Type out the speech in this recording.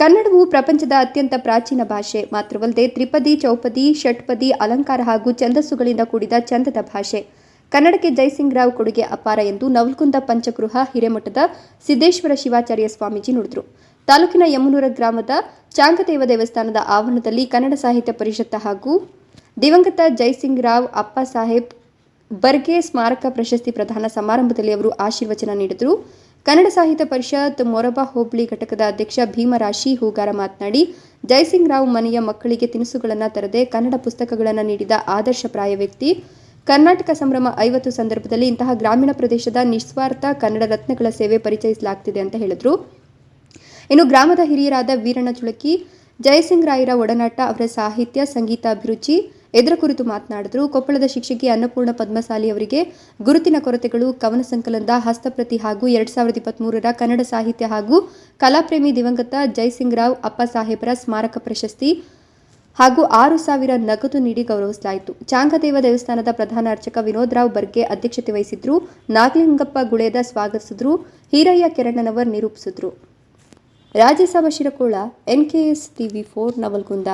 ಕನ್ನಡವು ಪ್ರಪಂಚದ ಅತ್ಯಂತ ಪ್ರಾಚೀನ ಭಾಷೆ. ಮಾತ್ರವಲ್ಲದೆ ತ್ರಿಪದಿ, ಚೌಪದಿ, ಷಟ್ಪದಿ, ಅಲಂಕಾರ ಹಾಗೂ ಛಂದಸ್ಸುಗಳಿಂದ ಕೂಡಿದ ಚಂದದ ಭಾಷೆ. ಕನ್ನಡಕ್ಕೆ ಜಯಸಿಂಗ್ ರಾವ್ ಕೊಡುಗೆ ಅಪಾರ ಎಂದು ನವಲ್ಕುಂದ ಪಂಚಗೃಹ, ಹಿರೇಮಠದ ಸಿದ್ದೇಶ್ವರ ಶಿವಾಚಾರ್ಯ ಸ್ವಾಮೀಜಿ ನುಡಿದರು. ತಾಲೂಕಿನ ಯಮುನೂರ ಗ್ರಾಮದ ಚಾಂಗದೇವ ದೇವಸ್ಥಾನದ ಆವರಣದಲ್ಲಿ ಕನ್ನಡ ಸಾಹಿತ್ಯ ಪರಿಷತ್ ಹಾಗೂ ದಿವಂಗತ ಜಯಸಿಂಗ್ ರಾವ್ ಅಪ್ಪ ಸಾಹೇಬ್ ಬರ್ಗೆ ಸ್ಮಾರಕ ಪ್ರಶಸ್ತಿ ಪ್ರದಾನ ಸಮಾರಂಭದಲ್ಲಿ ಅವರು ಆಶೀರ್ವಚನ ನೀಡಿದರು. ಕನ್ನಡ ಸಾಹಿತ್ಯ ಪರಿಷತ್ ಮೊರಬ ಹೋಬಳಿ ಘಟಕದ ಅಧ್ಯಕ್ಷ ಭೀಮರಾಶಿ ಹೂಗಾರ ಮಾತನಾಡಿ ಜಯಸಿಂಗ್ ರಾವ್ ಮನೆಯ ಮಕ್ಕಳಿಗೆ ತಿನಿಸುಗಳನ್ನು ತರದೆ ಕನ್ನಡ ಪುಸ್ತಕಗಳನ್ನು ನೀಡಿದ ಆದರ್ಶಪ್ರಾಯ ವ್ಯಕ್ತಿ. ಕರ್ನಾಟಕ ಸಂಭ್ರಮ ಐವತ್ತು ಸಂದರ್ಭದಲ್ಲಿ ಇಂತಹ ಗ್ರಾಮೀಣ ಪ್ರದೇಶದ ನಿಸ್ವಾರ್ಥ ಕನ್ನಡ ರತ್ನಗಳ ಸೇವೆ ಪರಿಚಯಿಸಲಾಗ್ತಿದೆ ಅಂತ ಹೇಳಿದರು. ಇನ್ನು ಗ್ರಾಮದ ಹಿರಿಯರಾದ ವೀರಣ್ಣ ಚುಳಕಿ ಜಯಸಿಂಗ್ ರಾಯರ ಒಡನಾಟ ಅವರ ಸಾಹಿತ್ಯ, ಸಂಗೀತ, ಅಭಿರುಚಿ ಇದರ ಕುರಿತು ಮಾತನಾಡಿದರು. ಕೊಪ್ಪಳದ ಶಿಕ್ಷಕಿ ಅನ್ನಪೂರ್ಣ ಪದ್ಮಸಾಲಿ ಅವರಿಗೆ ಗುರುತಿನ ಕೊರತೆಗಳು, ಕವನ ಸಂಕಲನದ ಹಸ್ತಪ್ರತಿ ಹಾಗೂ ಎರಡ್ ಸಾವಿರದ ಇಪ್ಪತ್ಮೂರರ ಕನ್ನಡ ಸಾಹಿತ್ಯ ಹಾಗೂ ಕಲಾಪ್ರೇಮಿ ದಿವಂಗತ ಜಯಸಿಂಗ್ ರಾವ್ ಅಪ್ಪ ಸಾಹೇಬರ ಸ್ಮಾರಕ ಪ್ರಶಸ್ತಿ ಹಾಗೂ ಆರು ಸಾವಿರ ನಗದು ನೀಡಿ ಗೌರವಿಸಲಾಯಿತು. ಚಾಂಗದೇವ ದೇವಸ್ಥಾನದ ಪ್ರಧಾನ ಅರ್ಚಕ ವಿನೋದ್ ರಾವ್ ಬರ್ಗೆ ಅಧ್ಯಕ್ಷತೆ ವಹಿಸಿದ್ರು. ನಾಗಲಿಂಗಪ್ಪ ಗುಳೇದ ಸ್ವಾಗತಿಸಿದ್ರು. Hirayya ಕೆರಣ್ಣನವರ್ ನಿರೂಪಿಸಿದ್ರು. Rajyasabha Shirakol, NKS TV four Navalgund.